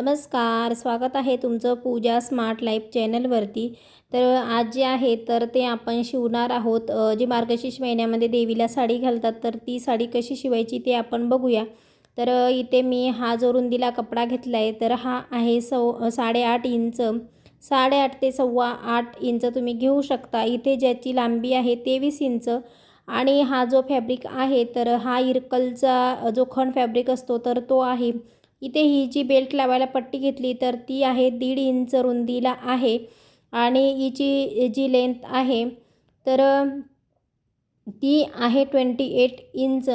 नमस्कार स्वागत आहे तुमचं पूजा स्मार्ट लाईफ चॅनलवरती. तर आज जे आहे तर ते आपण शिवणार आहोत. जे मार्गशीर्ष महिन्यामध्ये देवीला साडी घालतात तर ती साडी कशी शिवायची ते आपण बघूया. तर इथे मी हा जो रुंदीला कपडा घेतला आहे तर हा आहे सव साडेआठ इंच. साडेआठ ते सव्वा आठ इंच तुम्ही घेऊ शकता. इथे ज्याची लांबी आहे तेवीस इंच. आणि हा जो फॅब्रिक आहे तर हा इरकलचा जो खण फॅब्रिक असतो तर तो आहे इथे ही जी बेल्ट लावायला पट्टी घेतली तर ती आहे दीड इंच रुंदीला आहे आणि हिची जी लेंथ आहे तर ती आहे ट्वेंटी एट इंच.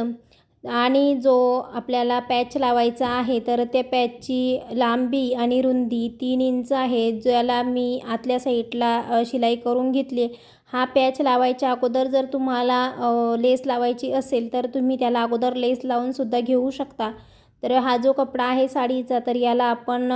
आणि जो आपल्याला पॅच लावायचा आहे तर त्या पॅचची लांबी आणि रुंदी तीन इंच आहे ज्याला मी आतल्या साईडला शिलाई करून घेतली हा पॅच लावायच्या अगोदर जर तुम्हाला लेस लावायची असेल तर तुम्ही त्याला अगोदर लेस लावूनसुद्धा घेऊ शकता. तर हा जो कपडा आहे साडीचा तर याला आपण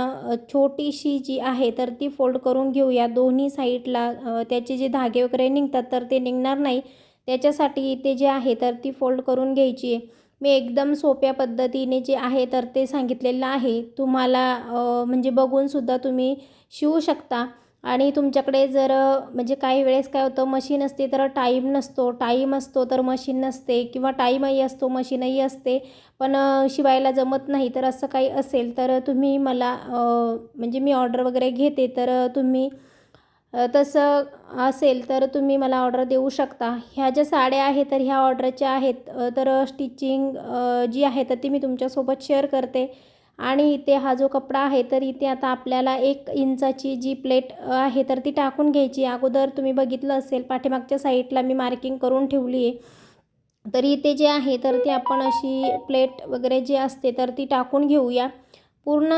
छोटीशी जी आहे तर ती फोल्ड करून घेऊया. दोन्ही साईडला त्याचे जे धागे वगैरे निघतात तर ते निघणार नाही. त्याच्यासाठी इथे जे आहे तर ती फोल्ड करून घ्यायची. आहे मी एकदम सोप्या पद्धतीने जे आहे तर ते सांगितलेलं आहे. तुम्हाला म्हणजे बघूनसुद्धा तुम्ही शिवू शकता. आणि तुमच्याकडे जर म्हणजे काही वेळेस काय होतं मशीन असते तर टाईम नसतो. टाईम असतो तर मशीन नसते किंवा टाईमही असतो मशीनही असते. पण शिवायला जमत नाही तर असं काही असेल तर तुम्ही मला म्हणजे मी ऑर्डर वगैरे घेते तर तुम्ही तसं असेल तर तुम्ही मला ऑर्डर देऊ शकता. ह्या ज्या साड्या आहेत तर ह्या ऑर्डरच्या आहेत. तर स्टिचिंग जी आहे तर ती मी तुमच्यासोबत शेअर करते. आणि इथे हा जो कपडा आहे तर इथे आता आपल्याला एक इंचाची जी प्लेट आहे तर ती टाकून घ्यायची. अगोदर तुम्ही बघितलं असेल पाठीमागच्या साईडला मी मार्किंग करून ठेवली आहे. तर इथे जे आहे तर ती आपण अशी प्लेट वगैरे जी असते तर ती टाकून घेऊया. पूर्ण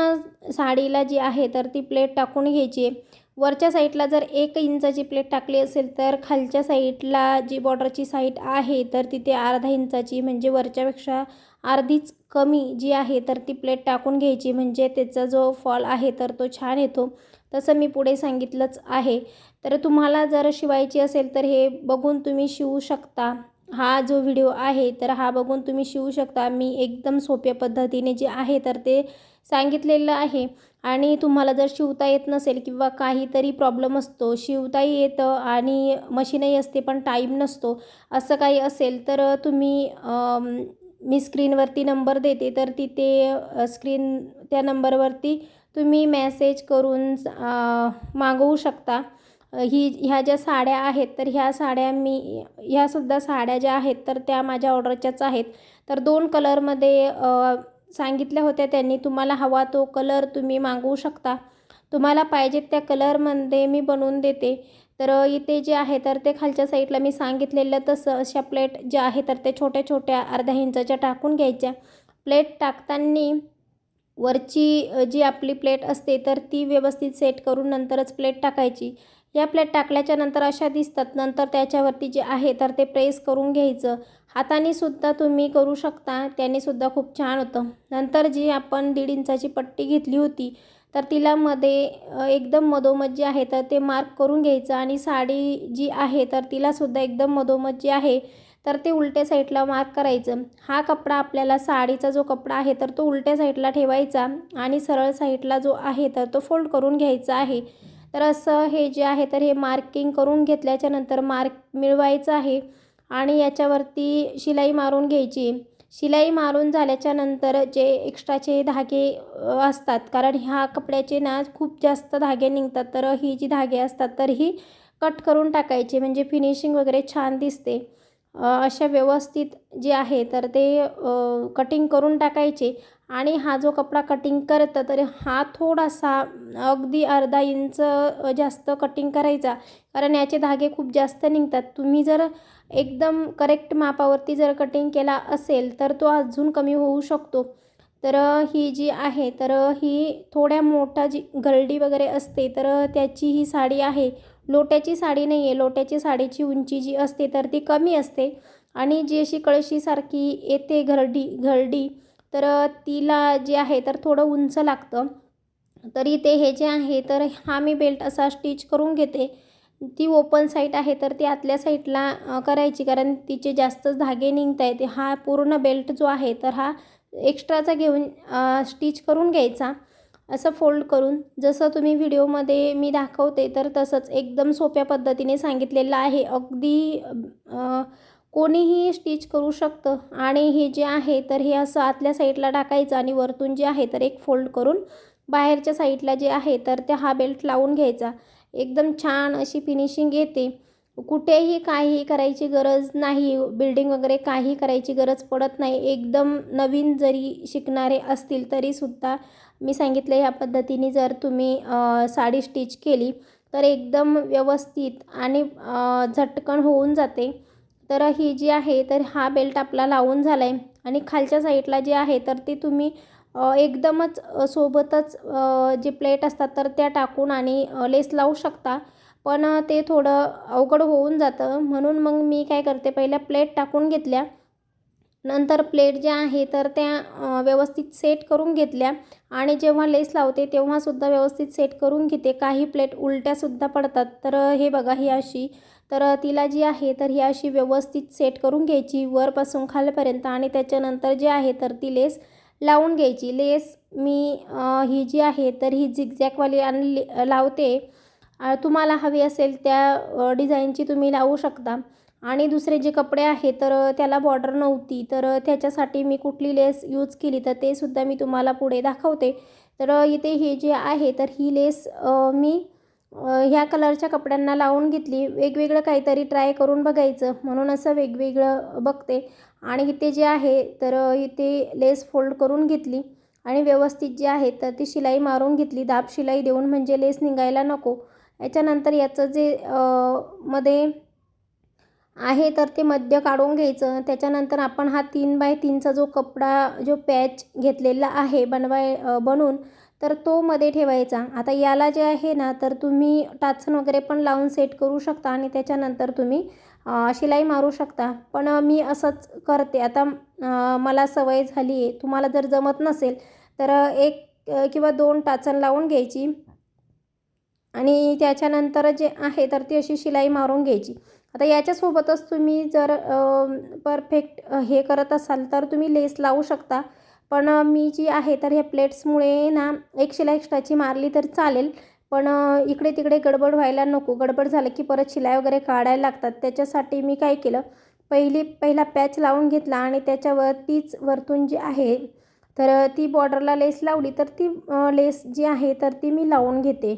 साडीला जी आहे तर ती प्लेट टाकून घ्यायची आहे. वरच्या साईडला जर एक इंचाची प्लेट टाकली असेल तर खालच्या साईडला जी बॉर्डरची साईड आहे तर तिथे अर्धा इंचाची म्हणजे वरच्यापेक्षा अर्धीच कमी जी आहे तर ती प्लेट टाकून घ्यायची. म्हणजे त्याचा जो फॉल आहे तर तो छान येतो. तसं मी पुढे सांगितलंच आहे. तर तुम्हाला जर शिवायची असेल तर हे बघून तुम्ही शिवू शकता. हा जो व्हिडिओ आहे तर हा बघून तुम्ही शिवू शकता. मी एकदम सोप्या पद्धतीने जे आहे तर ते सांगितलेलं आहे. आणि तुम्हाला जर शिवता येत नसेल किंवा काहीतरी प्रॉब्लेम असतो शिवताही येतं आणि मशीनही असते पण टाईम नसतो असं काही असेल तर तुम्ही मी स्क्रीनवरती नंबर देते. तर तिथे स्क्रीन त्या नंबरवरती तुम्ही मॅसेज करून मागवू शकता. ही ह्या ज्या साड्या आहेत तर ह्या साड्या मी ह्यासुद्धा साड्या ज्या आहेत तर त्या माझ्या ऑर्डरच्याच आहेत. तर दोन कलरमध्ये सांगितल्या होत्या त्यांनी तुम्हाला हवा तो कलर तुम्ही मागवू शकता. तुम्हाला पाहिजे त्या कलरमध्ये मी बनवून देते. तर इथे जे आहे तर ते खालच्या साईडला मी सांगितलेलं तसं अशा प्लेट ज्या आहे तर त्या छोट्या छोट्या अर्ध्या इंचाच्या टाकून घ्यायच्या. प्लेट टाकताना वरची जी आपली प्लेट असते तर ती व्यवस्थित सेट करून नंतरच प्लेट टाकायची. या प्लेट टाकल्याच्या नंतर अशा दिसतात. नंतर त्याच्यावरती जे आहे तर ते प्रेस करून घ्यायचं. हाताने सुद्धा तुम्ही करू शकता. त्याने सुद्धा खूप छान होतं. नंतर जी आपण दीड इंचाची पट्टी घेतली होती तर तिला मध्ये एकदम मधोमध जे आहे तर ते मार्क करून घ्यायचं. आणि साडी जी आहे तर तिलासुद्धा एकदम मधोमध जे आहे तर ते उलट्या साईडला मार्क करायचं. हा कपडा आपल्याला साडीचा जो कपडा आहे तर तो उलट्या साईडला ठेवायचा. आणि सरळ साईडला जो आहे तर तो फोल्ड करून घ्यायचा आहे. तर असं हे जे आहे तर हे मार्किंग करून घेतल्याच्या नंतर मार्क मिळवायचं आहे आणि याच्यावरती शिलाई मारून घ्यायची. शिलाई मारून झाल्याच्यानंतर जे एक्स्ट्राचे धागे असतात कारण ह्या कपड्याचे ना खूप जास्त धागे निघतात तर ही जी धागे असतात तर ही कट करून टाकायचे म्हणजे फिनिशिंग वगैरे छान दिसते. अशा व्यवस्थित जे आहे तर ते कटिंग करून टाकायचे आणि हा जो कपडा कटिंग करतं तर हा थोडासा अगदी अर्धा इंच जास्त कटिंग करायचा. कारण याचे धागे खूप जास्त निघतात. तुम्ही जर एकदम करेक्ट मापावरती जर कटिंग केला असेल तर तो अजून कमी होऊ शकतो. तर ही जी आहे तर ही थोड्या मोठा जी गरडी वगैरे असते तर त्याची ही साडी आहे. लोट्याची साडी नाही आहे लोट्याची साडीची उंची जी असते तर ती कमी असते. आणि जी अशी कळशीसारखी येते घरडी घरडी तर तिला जे आहे तर थोडं उंच लागतं. तरी ते हे जे आहे तर हा मी बेल्ट असा स्टिच करून घेते. ती ओपन साईट आहे तर ती आतल्या साईडला करायची. कारण तिचे जास्तच धागे निघत आहेत. हा पूर्ण बेल्ट जो आहे तर हा एक्स्ट्राचा घेऊन स्टिच करून घ्यायचा. असं फोल्ड करून जसं तुम्ही व्हिडिओमध्ये मी दाखवते तर तसंच एकदम सोप्या पद्धतीने सांगितलेलं आहे. अगदी कोणीही स्टिच करू शकतं. आणि हे जे आहे तर हे असं आतल्या साईडला टाकायचं आणि वरतून जे आहे तर एक फोल्ड करून बाहेरच्या साईडला जे आहे तर त्या हा बेल्ट लावून घ्यायचा. एकदम छान अशी फिनिशिंग येते. कुठेही काही करायची गरज नाही. बिल्डिंग वगैरे काही करायची गरज पडत नाही. एकदम नवीन जरी शिकणारे असतील तरीसुद्धा मी सांगितलं ह्या पद्धतीने जर तुम्ही साडी स्टिच केली तर एकदम व्यवस्थित आणि झटकन होऊन जाते. तर ही जी आहे तर हा बेल्ट आपला लावून झाला आहे आणि खालच्या साईडला जे आहे तर ते तुम्ही एकदमच सोबतच जे प्लेट असतात तर त्या टाकून आणि लेस लावू शकता. पण ते थोडं अवघड होऊन जातं. म्हणून मग मी काय करते पहिल्या प्लेट टाकून घेतल्या. नंतर प्लेट ज्या आहे तर त्या व्यवस्थित सेट करून घेतल्या. आणि जेव्हा लेस लावते तेव्हासुद्धा व्यवस्थित सेट करून घेते. काही प्लेट उलट्यासुद्धा पडतात. तर हे बघा ही अशी. तर तिला जी आहे तर ही अशी व्यवस्थित सेट करून घ्यायची वरपासून खालपर्यंत. आणि त्याच्यानंतर जे आहे तर ती लेस लावून घ्यायची. लेस मी ही जी आहे तर ही झिगझॅकवाली आणि लावते. तुम्हाला हवी असेल त्या डिझाईनची तुम्ही लावू शकता. आणि दुसरे जे कपडे आहे तर त्याला बॉर्डर नव्हती. तर त्याच्यासाठी मी कुठली लेस यूज केली तर ते सुद्धा मी तुम्हाला पुढे दाखवते. तर इथे हे जे आहे तर ही लेस मी ह्या कलरच्या कपड्यांना लावून घेतली. वेगवेगळं काहीतरी ट्राय करून बघायचं. म्हणून असं वेगवेगळं बघते. आणि इथे जे आहे तर इथे लेस फोल्ड करून घेतली. आणि व्यवस्थित जे आहे तर ती शिलाई मारून घेतली. दाब शिलाई देऊन म्हणजे लेस निघायला नको. याच्यानंतर याचं जे मध्ये आहे तर ते मध्य काढून घ्यायचं. त्याच्यानंतर आपण हा तीन बाय तीनचा जो कपडा जो पॅच घेतलेला आहे बनवाय बनून बनवून तर तो मध्ये ठेवायचा. आता याला जे आहे ना तर तुम्ही टाचन वगैरे पण लावून सेट करू शकता आणि त्याच्यानंतर तुम्ही शिलाई मारू शकता. पण मी असंच करते. आता मला सवय झाली आहे. तुम्हाला जर जमत नसेल तर एक किंवा दोन टाचन लावून घ्यायची. आणि त्याच्यानंतर जे आहे तर ती अशी शिलाई मारून घ्यायची. आता याच्यासोबतच तुम्ही जर परफेक्ट हे करत असाल तर तुम्ही लेस लावू शकता. पण मी जी आहे तर ह्या प्लेट्समुळे ना एक एक्स्ट्राची मारली तर चालेल. पण इकडे तिकडे गडबड व्हायला नको. गडबड झालं की परत शिलाई वगैरे काढायला लागतात. त्याच्यासाठी मी काय केलं? पहिली पहिला पॅच लावून घेतला आणि त्याच्यावर तीच वरतून जी आहे तर ती बॉर्डरला लेस लावली तर ती लेस जी आहे तर ती मी लावून घेते.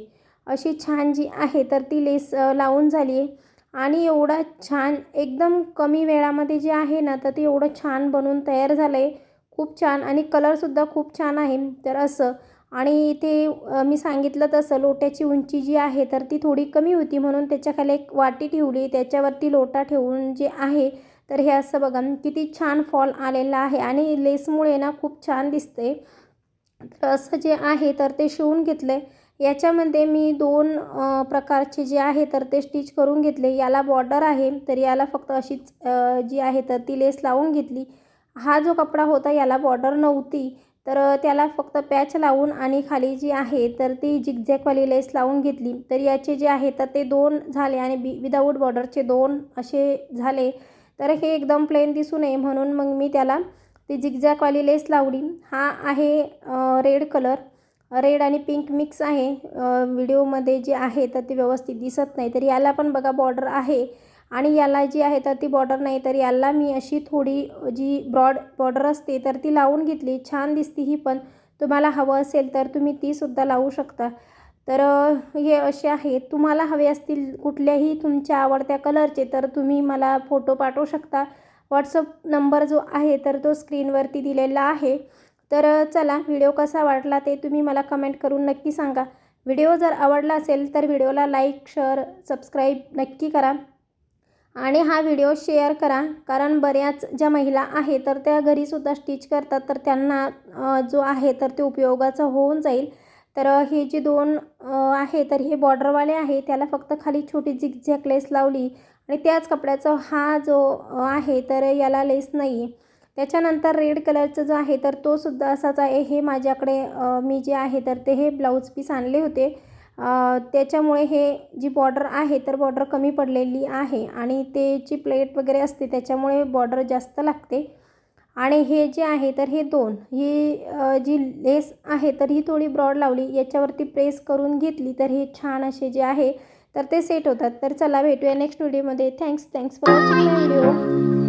अशी छान जी आहे तर ती लेस लावून झाली आहे आणि एवढा छान एकदम कमी वेळामध्ये जे आहे ना तर ते एवढं छान बनवून तयार झालं आहे खूप छान आणि कलरसुद्धा खूप छान आहे. तर असं. आणि इथे मी सांगितलं तसं लोट्याची उंची जी आहे तर ती थोडी कमी होती. म्हणून त्याच्याखाली एक वाटी ठेवली. त्याच्यावरती लोटा ठेवून जे आहे तर हे असं बघा किती छान फॉल आलेला आहे. आणि लेसमुळे ना खूप छान दिसते तर असं जे आहे तर ते शिवून घेतलं आहे याच्यामध्ये मी दोन प्रकारचे जे आहे तर ते स्टिच करून घेतले. याला बॉर्डर आहे तर याला फक्त अशीच जी आहे तर ती लेस लावून घेतली. हा जो कपडा होता याला बॉर्डर नव्हती तर त्याला फक्त पॅच लावून आणि खाली जी आहे तर ती जिगझॅकवाली लेस लावून घेतली. तर याचे जे आहे तर ते दोन झाले आणि बी विदाऊट बॉर्डरचे दोन असे झाले. तर हे एकदम प्लेन दिसू नये म्हणून मग मी त्याला ती जिगझॅकवाली लेस लावली. हा आहे रेड कलर. रेड आणि पिंक मिक्स आहे. व्हिडिओमध्ये जे आहे तर ते व्यवस्थित दिसत नाही. तर याला पण बघा बॉर्डर आहे. आणि याला जी आहे तर ती बॉर्डर नाही. तर याला मी अशी थोडी जी ब्रॉड बॉर्डर असते तर ती लावून घेतली. छान दिसती ही पण. तुम्हाला हवं असेल तर तुम्ही तीसुद्धा लावू शकता. तर हे असे आहेत तुम्हाला हवे असतील कुठल्याही तुमच्या आवडत्या कलरचे तर तुम्ही मला फोटो पाठवू शकता. व्हॉट्सअप नंबर जो आहे तर तो स्क्रीनवरती दिलेला आहे. तर चला व्हिडिओ कसा वाटला ते तुम्ही मला कमेंट करून नक्की सांगा. व्हिडिओ जर आवडला असेल तर व्हिडिओला लाईक शेअर सबस्क्राईब नक्की करा. आणि हा व्हिडिओ शेअर करा कारण बऱ्याच ज्या महिला आहे तर त्या घरीसुद्धा स्टिच करतात तर त्यांना जो आहे तर ते उपयोगाचा होऊन जाईल. तर हे जे दोन आहे तर हे बॉर्डरवाले आहे त्याला फक्त खाली छोटी झिगझॅक लेस लावली आणि त्याच कपड्याचा हा जो आहे तर याला लेस नाही आहे त्याच्यानंतर रेड कलरचं जो आहे तर तो सुद्धा असाच आहे. हे माझ्याकडे मी जे आहे तर ते हे ब्लाऊज पीस आणले होते. त्याच्यामुळे हे जी बॉर्डर आहे तर बॉर्डर कमी पडलेली आहे आणि ते जी प्लेट वगैरे असते त्याच्यामुळे बॉर्डर जास्त लागते. आणि हे जे आहे तर हे दोन ही जी लेस आहे तर ही थोडी ब्रॉड लावली. याच्यावरती प्रेस करून घेतली तर हे छान असे जे आहे तर ते सेट होतात. तर चला भेटूया नेक्स्ट व्हिडिओमध्ये. Thanks thanks for watching video.